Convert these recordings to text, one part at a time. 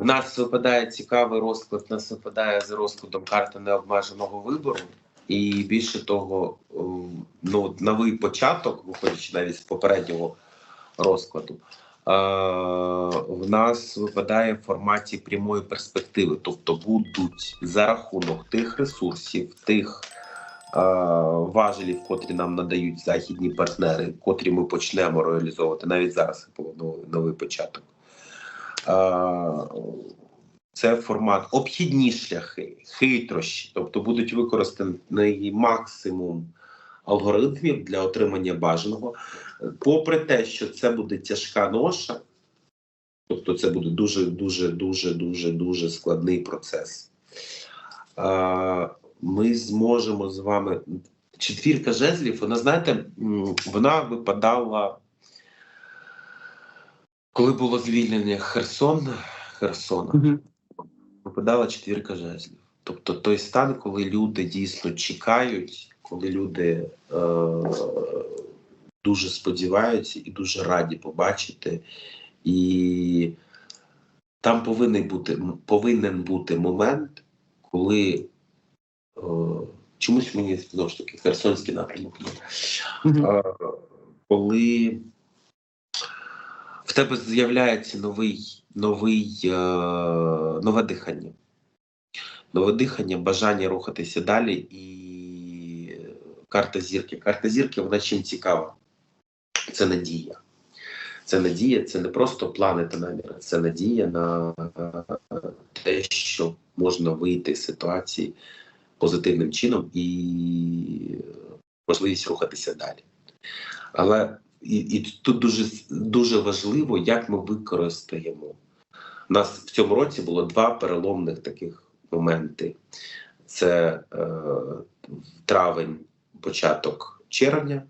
В нас випадає цікавий розклад. Нас випадає з розкладом карта необмеженого вибору, і більше того, е, ну новий початок, виходячи навіть з попереднього розкладу. е, В нас випадає в форматі прямої перспективи, тобто будуть за рахунок тих ресурсів, тих е, важелів, котрі нам надають західні партнери, котрі ми почнемо реалізовувати навіть зараз. Було новий початок. Це формат обхідні шляхи, хитрощі, тобто будуть використаний максимум алгоритмів для отримання бажаного. Попри те, що це буде тяжка ноша, тобто це буде дуже, дуже, дуже, дуже, дуже складний процес. Ми зможемо з вами. Четвірка жезлів, вона, знаєте, вона випадала, коли було звільнення Херсон, Херсона Мгм. випадала четвірка жезлів. Тобто той стан, коли люди дійсно чекають, коли люди е, дуже сподіваються і дуже раді побачити. І там повинен бути, повинен бути момент, коли е, чомусь мені знову ж таки Херсонський напрямок. Е, коли в тебе з'являється новий, новий, е, нове дихання. Нове дихання, бажання рухатися далі і карта зірки. Карта зірки, вона чим цікава? Це надія. Це надія, це не просто плани та наміри, це надія на е, те, що можна вийти з ситуації позитивним чином і можливість рухатися далі. Але і, і тут дуже дуже важливо, як ми використаємо. У нас в цьому році було два переломних таких моменти: це е, травень, початок червня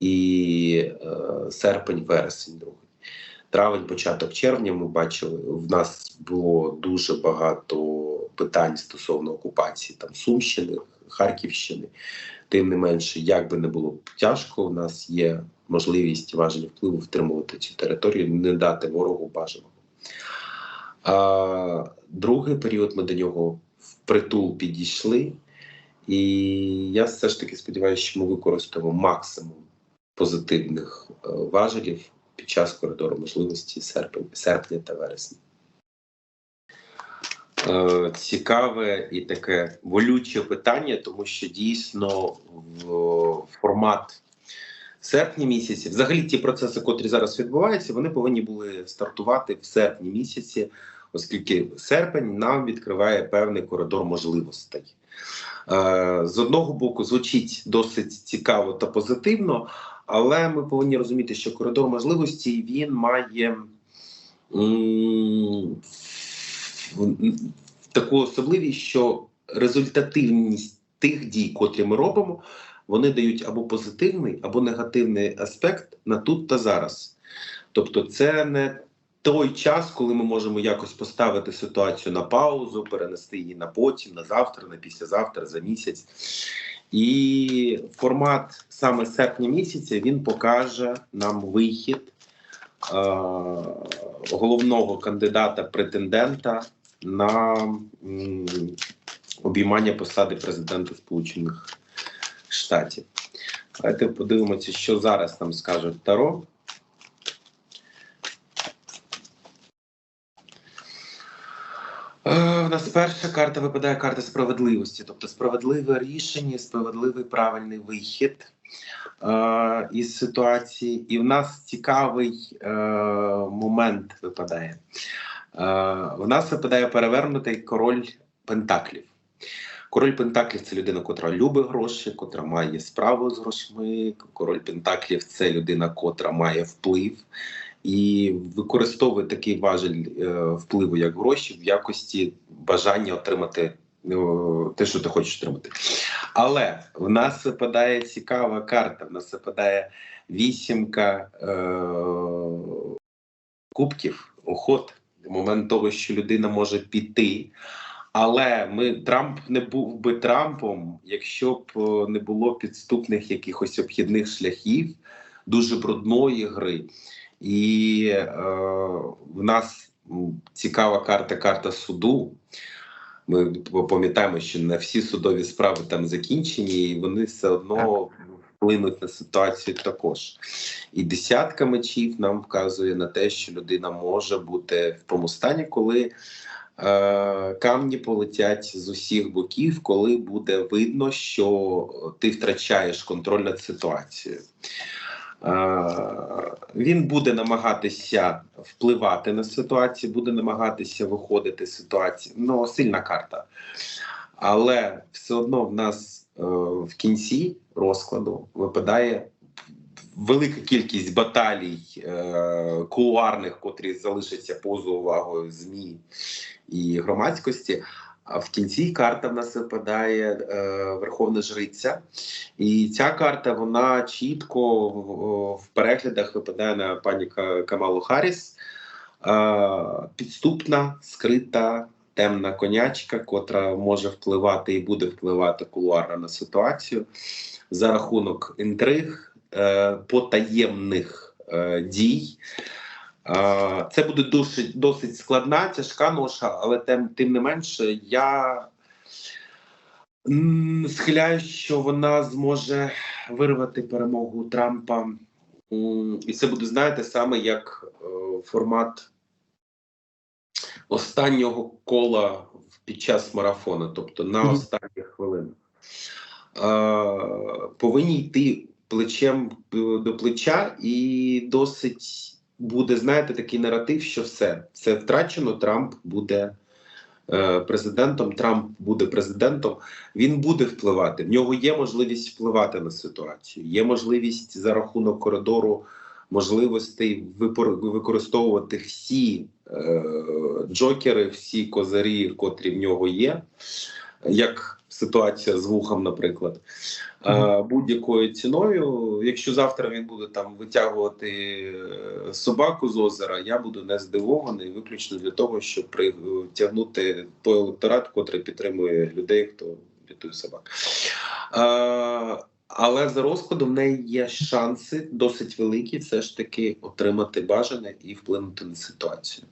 і е, серпень, вересень, другий. Травень, початок червня. Ми бачили, в нас було дуже багато питань стосовно окупації там Сумщини, Харківщини. Тим не менше, як би не було тяжко, у нас є можливість важелі впливу втримувати цю територію, не дати ворогу бажаного. А другий період ми до нього впритул підійшли, і я все ж таки сподіваюся, що ми використаємо максимум позитивних е, важелів під час коридору можливості серпня, серпня та вересня. Е, Цікаве і таке болюче питання, тому що дійсно в формат серпня місяці, взагалі ті процеси, котрі зараз відбуваються, вони повинні були стартувати в серпні місяці, оскільки серпень нам відкриває певний коридор можливостей. Е, З одного боку, звучить досить цікаво та позитивно, але ми повинні розуміти, що коридор можливостей він має таку особливість, що результативність тих дій, котрі ми робимо, вони дають або позитивний, або негативний аспект на тут та зараз. Тобто, це не той час, коли ми можемо якось поставити ситуацію на паузу, перенести її на потім, на завтра, на післязавтра, за місяць. І формат саме серпня місяця він покаже нам вихід е, головного кандидата претендента на м, обіймання посади президента Сполучених Штатів. Давайте подивимося, що зараз нам скаже Таро. Е, У нас перша карта випадає карта справедливості, тобто справедливе рішення, справедливий правильний вихід е, із ситуації. І в нас цікавий е, момент випадає. Е, в нас випадає перевернутий король Пентаклів. Король Пентаклів це людина, котра любить гроші, котра має справу з грошми. Король Пентаклів це людина, котра має вплив і використовує такий важель е, впливу, як гроші, в якості бажання отримати е, те, що ти хочеш отримати. Але в нас випадає цікава карта. В нас випадає вісімка е, кубків, охот. Момент того, що людина може піти. Але ми Трамп не був би Трампом, якщо б е, не було підступних якихось обхідних шляхів, дуже брудної гри. І е, в нас цікава карта карта суду. Ми пам'ятаємо, що не всі судові справи там закінчені, і вони все одно вплинуть на ситуацію також. І десятка мечів нам вказує на те, що людина може бути в тому стані, коли камні полетять з усіх боків, коли буде видно, що ти втрачаєш контроль над ситуацією. Е, Він буде намагатися впливати на ситуацію, буде намагатися виходити з ситуації. Ну, сильна карта. Але все одно в нас е, в кінці розкладу випадає велика кількість баталій е, кулуарних, котрі залишаться поза увагою ЗМІ і громадськості. А в кінці карта в нас випадає е, Верховна Жриця, і ця карта вона чітко в, в переглядах випадає на пані Камалу Харріс. Е, підступна, скрита, темна конячка, котра може впливати і буде впливати кулуарно на ситуацію за рахунок інтриг, е, потаємних е, дій. Е, Це буде досить, досить складна, тяжка ноша, але тим, тим не менше, я м, схиляюсь, що вона зможе вирвати перемогу Трампа. І це буде, знаєте, саме як е, формат останнього кола під час марафону, тобто на останніх хвилинах. Е, повинні йти плечем до плеча, і досить буде, знаєте, такий наратив, що все, все втрачено, Трамп буде. е, Президентом Трамп буде президентом, він буде впливати. В нього є можливість впливати на ситуацію. Є можливість за рахунок коридору можливостей використовувати всі е, джокери, всі козарі, котрі в нього є, як ситуація з вухом, наприклад. Е, будь-якою ціною. Якщо завтра він буде там витягувати е, собаку з озера, я буду не здивований, виключно для того, щоб притягнути той електорат, котрий підтримує людей, хто рятує собак. Е, але за розкладом в неї є шанси досить великі, все ж таки отримати бажане і вплинути на ситуацію.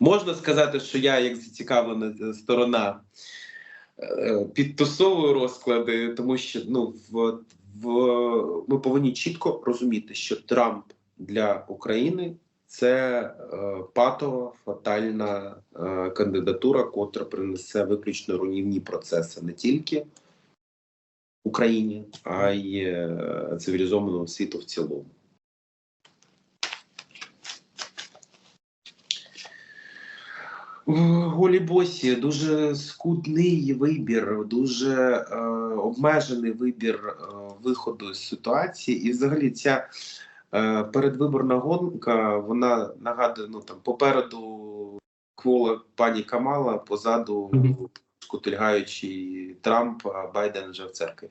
Можна сказати, що я, як зацікавлена сторона, е, підтасовую розклади, тому що ну в, в ми повинні чітко розуміти, що Трамп для України це е, патова фатальна е, кандидатура, котра принесе виключно руйнівні процеси не тільки Україні, а й е, цивілізованому світу в цілому. Голі босі дуже скудний вибір, дуже е, обмежений вибір е, виходу з ситуації, і взагалі ця е, передвиборна гонка вона нагадує ну там попереду квола пані Камала, позаду скутильгаючий Трамп, а Байден вже в церкві.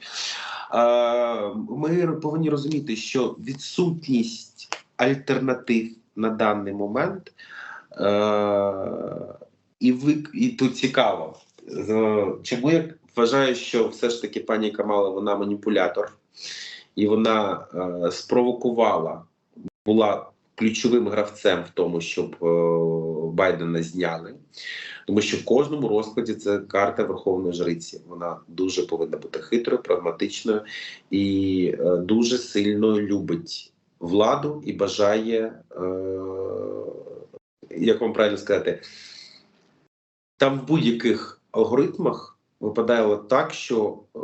Е, ми повинні розуміти, що відсутність альтернатив на даний момент. Е, і ви і тут цікаво. Чому я вважаю, що все ж таки пані Камала вона маніпулятор, і вона е, спровокувала, була ключовим гравцем в тому, щоб е, Байдена зняли. Тому що в кожному розкладі це карта Верховної Жриці. Вона дуже повинна бути хитрою, прагматичною і е, дуже сильно любить владу і бажає, е, як вам правильно сказати, там в будь-яких алгоритмах випадає так, що е,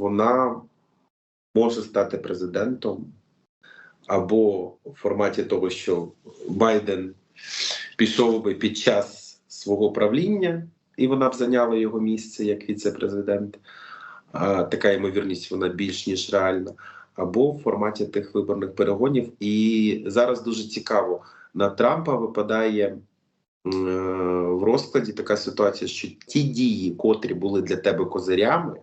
вона може стати президентом, або в форматі того, що Байден пішов би під час свого правління, і вона б зайняла його місце як віце-президент. А, така ймовірність вона більш ніж реальна, або в форматі тих виборних перегонів. І зараз дуже цікаво на Трампа випадає е, в розкладі така ситуація, що ті дії, котрі були для тебе козирями,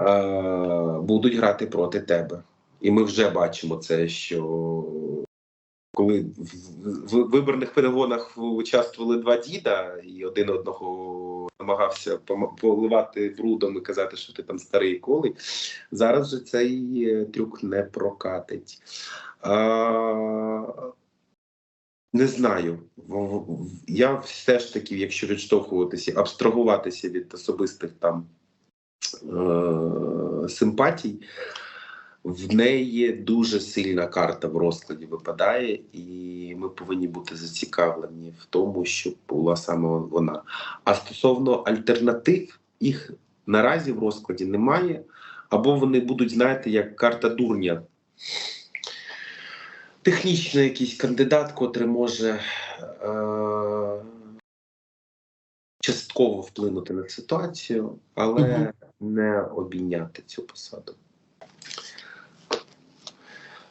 е, будуть грати проти тебе. І ми вже бачимо це, що коли в, виборних перегонах участвували два діда, і один одного намагався поливати брудом і казати, що ти там старий колий, зараз же цей е, трюк не прокатить. А, Не знаю. Я все ж таки, якщо відштовхуватися, абстрагуватися від особистих там е- симпатій, в неї дуже сильна карта в розкладі випадає, і ми повинні бути зацікавлені в тому, щоб була саме вона. А стосовно альтернатив, їх наразі в розкладі немає, або вони будуть, знаєте, як карта дурня. Технічно якийсь кандидат, котрий може е- частково вплинути на ситуацію, але Мгм. не обійняти цю посаду.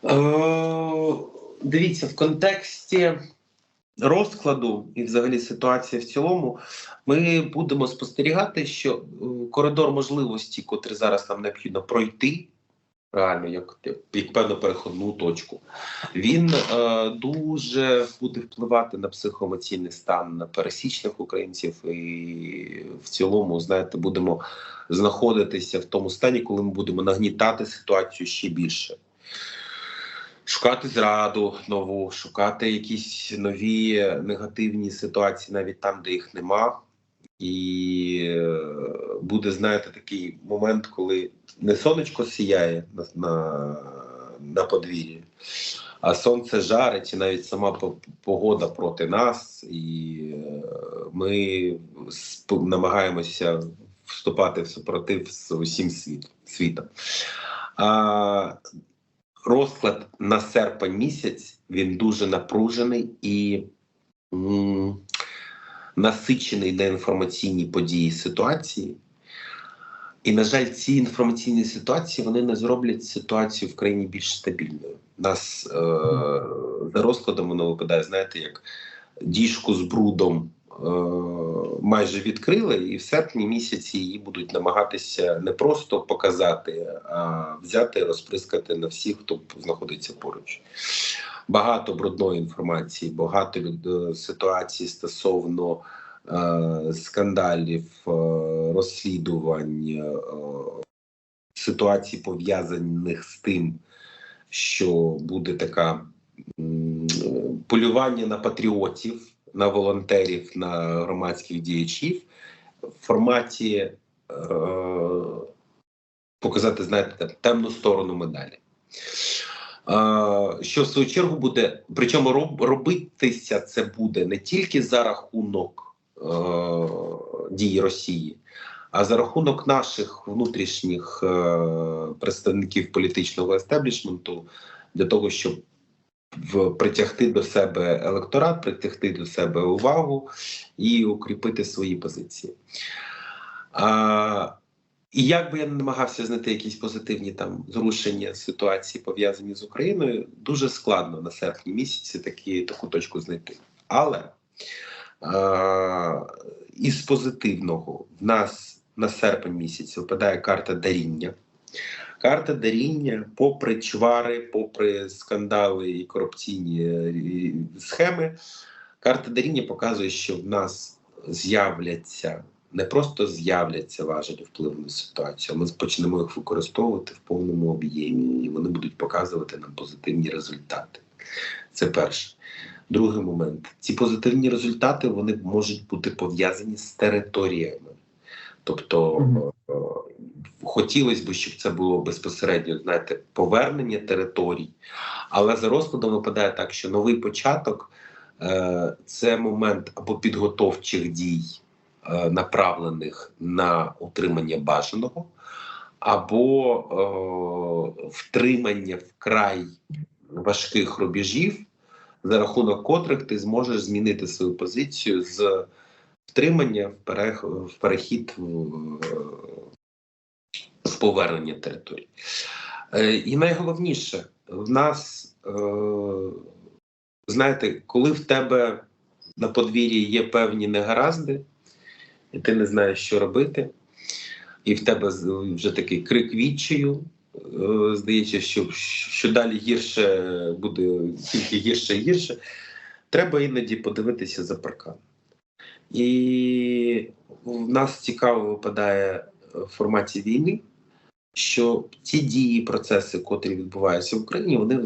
Е, дивіться, в контексті розкладу і взагалі ситуації в цілому, ми будемо спостерігати, що е, коридор можливості, котрий зараз нам необхідно пройти, реально, як, як певну переходну точку, він е, дуже буде впливати на психоемоційний стан пересічних українців, і в цілому, знаєте, будемо знаходитися в тому стані, коли ми будемо нагнітати ситуацію ще більше. Шукати зраду нову, шукати якісь нові негативні ситуації, навіть там, де їх нема. І е, буде, знаєте, такий момент, коли не сонечко сіяє на, на, на подвір'ї, а сонце жарить, і навіть сама погода проти нас, і е, ми намагаємося вступати в супротив з усім світом. А, розклад на серпень місяць він дуже напружений і насичений на інформаційні події ситуації. І, на жаль, ці інформаційні ситуації вони не зроблять ситуацію в країні більш стабільною. Нас е, за розкладом воно випадає, знаєте, як діжку з брудом е, майже відкрили, і в серпні місяці її будуть намагатися не просто показати, а взяти розприскати на всіх, хто знаходиться поруч. Багато брудної інформації, багато люд- ситуацій стосовно е, скандалів, е, розслідувань, е, ситуацій пов'язаних з тим, що буде така м, полювання на патріотів, на волонтерів, на громадських діячів в форматі е, показати, знаєте, темну сторону медалі. Що в свою чергу буде, причому робитися це буде не тільки за рахунок е, дії Росії, а за рахунок наших внутрішніх е, представників політичного естеблішменту для того, щоб притягти до себе електорат, притягти до себе увагу і укріпити свої позиції. А, і як би я не намагався знайти якісь позитивні там зрушення ситуації, пов'язані з Україною, дуже складно на серпні місяці такі, таку точку знайти. Але а, із позитивного в нас на серпень місяць випадає карта даріння. Карта даріння, попри чвари, попри скандали і корупційні е, схеми, карта даріння показує, що в нас з'являться не просто з'являться важелі впливу на ситуацію, а ми почнемо їх використовувати в повному об'ємі, і вони будуть показувати нам позитивні результати. Це перше. Другий момент: ці позитивні результати вони можуть бути пов'язані з територіями. Тобто е, хотілося б, щоб це було безпосередньо, знаєте, повернення територій, але за розкладом випадає так, що новий початок е, це момент або підготовчих дій, направлених на утримання бажаного, або е, втримання вкрай важких рубежів, за рахунок котрих ти зможеш змінити свою позицію з втримання в, перех... в перехід в, в повернення території. Е, і найголовніше, в нас, е, знаєте, коли в тебе на подвір'ї є певні негаразди, і ти не знаєш, що робити, і в тебе вже такий крик відчаю. е, Здається, що, що далі гірше буде тільки гірше і гірше. Треба іноді подивитися за паркан. І в нас цікаво випадає в форматі війни, що ті дії, процеси, котрі відбуваються в Україні, вони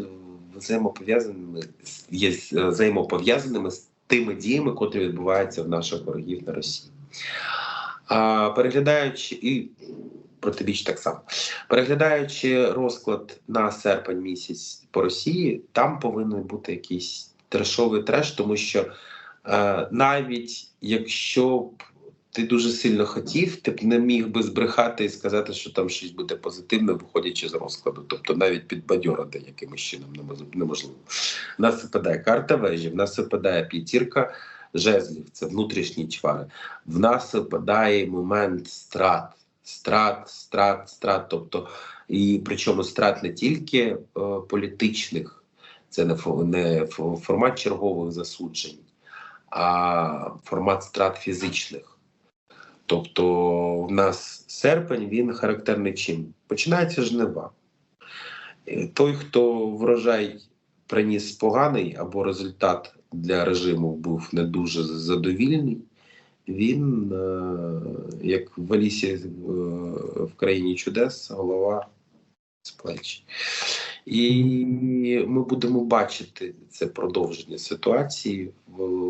взаємопов'язаними є е, взаємопов'язаними з тими діями, котрі відбуваються в наших ворогів на Росії. Переглядаючи і протибіч так само. Переглядаючи розклад на серпень місяць по Росії, там повинен бути якийсь трешовий треш, тому що е, навіть якщо б ти дуже сильно хотів, ти б не міг би збрехати і сказати, що там щось буде позитивне, виходячи з розкладу. Тобто навіть підбадьорити якимось чином неможливо. В нас випадає карта вежі, в нас випадає п'ятірка жезлів, це внутрішні чвари. В нас випадає момент страт, страт, страт, страт. Тобто, і причому страт не тільки е, політичних, це не, не формат чергових засуджень, а формат страт фізичних. Тобто, в нас серпень він характерний чим? Починається жнива. Е, Той, хто врожай приніс поганий або результат для режиму був не дуже задовільний, він, е, як в Алісі е, в країні чудес, голова з плеч. І ми будемо бачити це продовження ситуації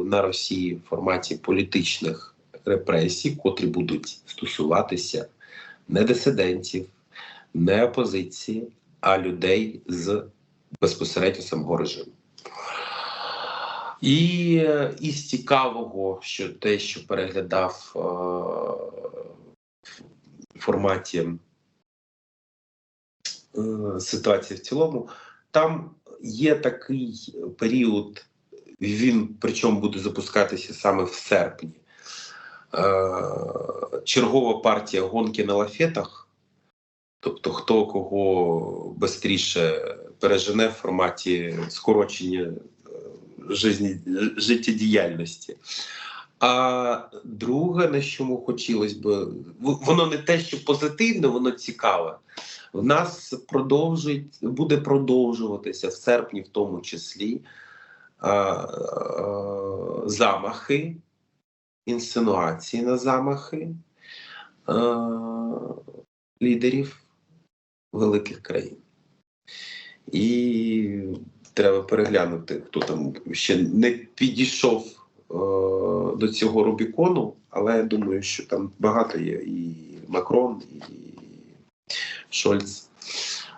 на Росії в форматі політичних репресій, котрі будуть стосуватися не дисидентів, не опозиції, а людей з безпосередньо самого режиму. І е, із цікавого, що те, що переглядав е, форматі е, ситуації в цілому, там є такий період, він причому буде запускатися саме в серпні. Е, чергова партія гонки на лафетах. Тобто, хто кого швидше пережене в форматі скорочення жизні, життєдіяльності. А друге, на чому хотілося б, воно не те, що позитивне, воно цікаве. В нас буде продовжуватися в серпні, в тому числі, а, а, замахи, інсинуації на замахи а, лідерів великих країн. І треба переглянути, хто там ще не підійшов е, до цього Рубікону, але я думаю, що там багато є і Макрон, і Шольц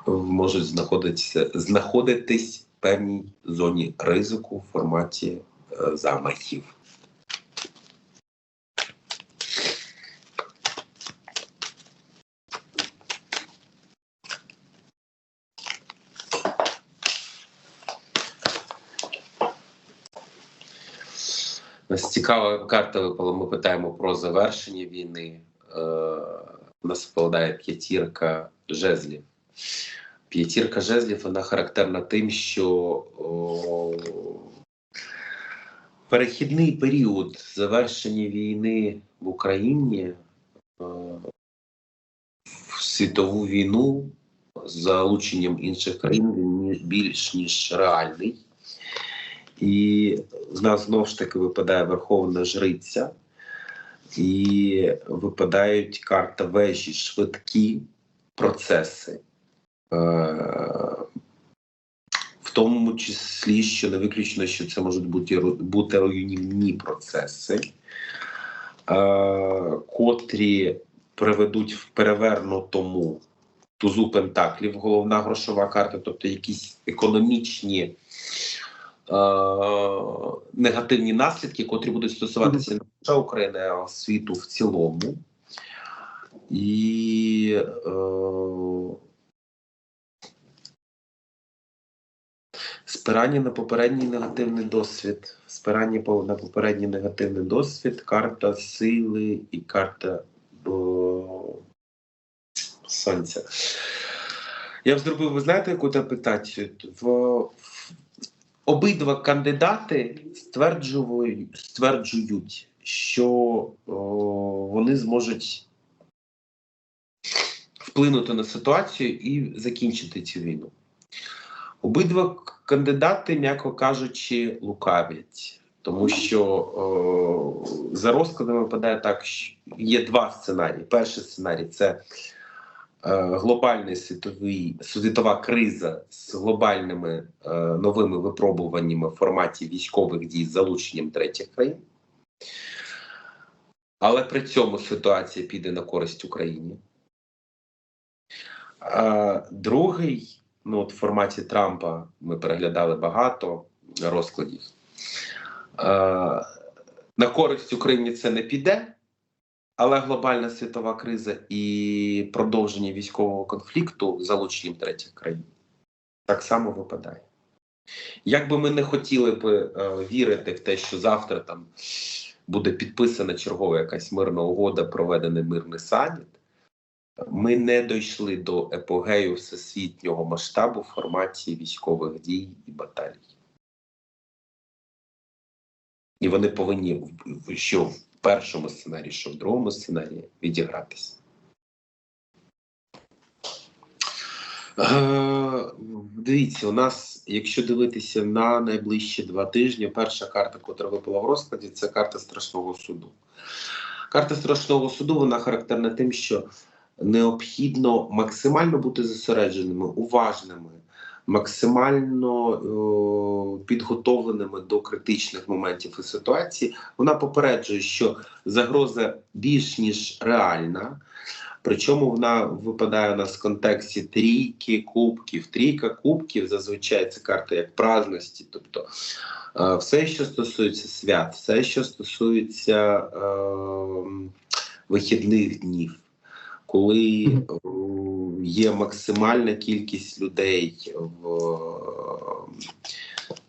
можуть знаходитися, знаходитись в певній зоні ризику в форматі е, замахів. У нас цікава карта випала. Ми питаємо про завершення війни. Е, у нас випадає п'ятірка жезлів. П'ятірка жезлів вона характерна тим, що о, перехідний період завершення війни в Україні е, в світову війну з залученням інших країн він більш ніж реальний. І в нас знову ж таки випадає Верховна Жриця, і випадають карта вежі, швидкі процеси. Е, В тому числі, що не виключно, що це можуть бути, бути руйнівні процеси, е, котрі приведуть в перевернутому тузу Пентаклів, головна грошова карта, тобто якісь економічні негативні наслідки, котрі будуть стосуватися не лише України, а світу в цілому. І е, спирання на попередній негативний досвід, спирання на попередній негативний досвід, карта сили і карта о, сонця. Я б зробив, ви знаєте, яку інтерпретацію? В, в обидва кандидати стверджують, стверджують що о, вони зможуть вплинути на ситуацію і закінчити цю війну. Обидва кандидати, м'яко кажучи, лукавлять, тому що о, за розкладами випадає так, що є два сценарії. Перший сценарій це глобальний світовий світова криза з глобальними е, новими випробуваннями в форматі військових дій з залученням третіх країн. Але при цьому ситуація піде на користь Україні. А, другий, ну от в форматі Трампа ми переглядали багато розкладів. А, на користь Україні це не піде, але глобальна світова криза і продовження військового конфлікту залученням третіх країн так само випадає. Як би ми не хотіли б е, вірити в те, що завтра там буде підписана чергова якась мирна угода, проведений мирний саміт, ми не дійшли до епогею всесвітнього масштабу в форматі військових дій і баталій. І вони повинні що першому сценарії, що в другому сценарії відігратися. Е, Дивіться, у нас, якщо дивитися на найближчі два тижні, перша карта, яка випала в розкладі, це карта страшного суду. Карта страшного суду вона характерна тим, що необхідно максимально бути зосередженими, уважними, максимально е, підготовленими до критичних моментів і ситуацій. Вона попереджує, що загроза більш ніж реальна. Причому вона випадає у нас в контексті трійки кубків. Трійка кубків зазвичай це карта як праздності, тобто е, все, що стосується свят, все, що стосується е, вихідних днів, коли є максимальна кількість людей в е,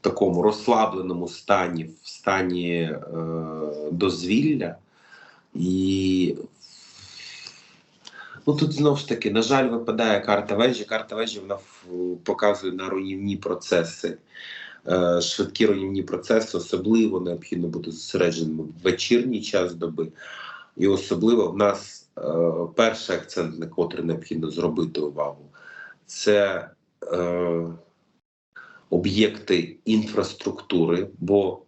такому розслабленому стані, в стані е, дозвілля, і Ну тут знову ж таки, на жаль, випадає карта вежі. Карта вежі вона показує на руйнівні процеси. Е, Швидкі руйнівні процеси особливо необхідно бути зосередженим в вечірній час доби. І особливо в нас перший акцент, на котрий необхідно зробити увагу, це е, об'єкти інфраструктури, бо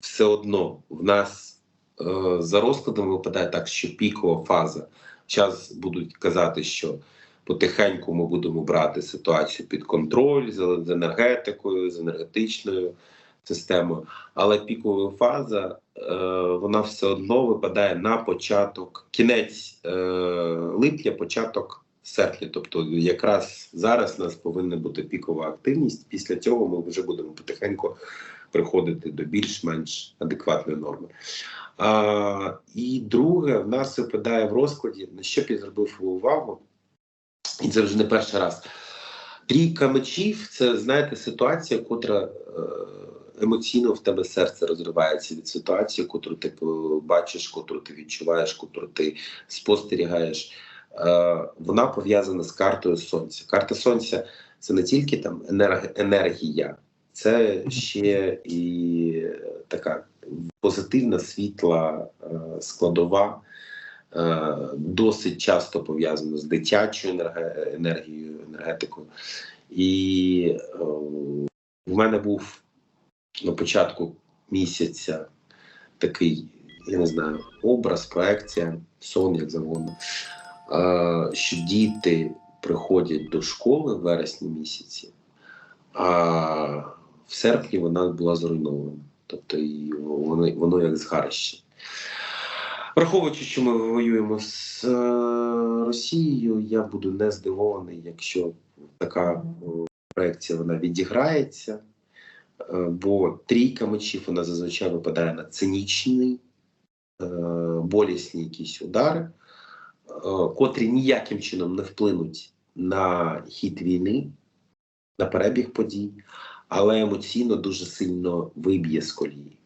все одно в нас е, за розкладом випадає так, що пікова фаза. Час будуть казати, що потихеньку ми будемо брати ситуацію під контроль з енергетикою, з енергетичною системою. Але пікова фаза е, вона все одно випадає на початок, кінець е, липня, початок серпня. Тобто, якраз зараз у нас повинна бути пікова активність. Після цього ми вже будемо потихеньку приходити до більш-менш адекватної норми. А, і друге, в нас випадає в розкладі, на що б я зробив увагу, і це вже не перший раз. Трійка мечів це, знаєте, ситуація, котра е, емоційно в тебе серце розривається від ситуації, котру ти е, бачиш, котру ти відчуваєш, котру ти спостерігаєш. Е, вона пов'язана з картою сонця. Карта сонця це не тільки там енергія, це ще і така позитивна світла е, складова, досить часто пов'язана з дитячою енергією, енергетикою. І в мене був на початку місяця такий, я не знаю, образ, проекція, сон, як завгодно, що діти приходять до школи в вересні місяці, а в серпні вона була зруйнована. Тобто воно, воно як згарище. Враховуючи, що ми воюємо з е, Росією, я буду не здивований, якщо така проекція вона відіграється, бо трійка мечів вона зазвичай випадає на цинічні, е, болісні якісь удари, е, котрі ніяким чином не вплинуть на хід війни, на перебіг подій, але емоційно дуже сильно виб'є з колії.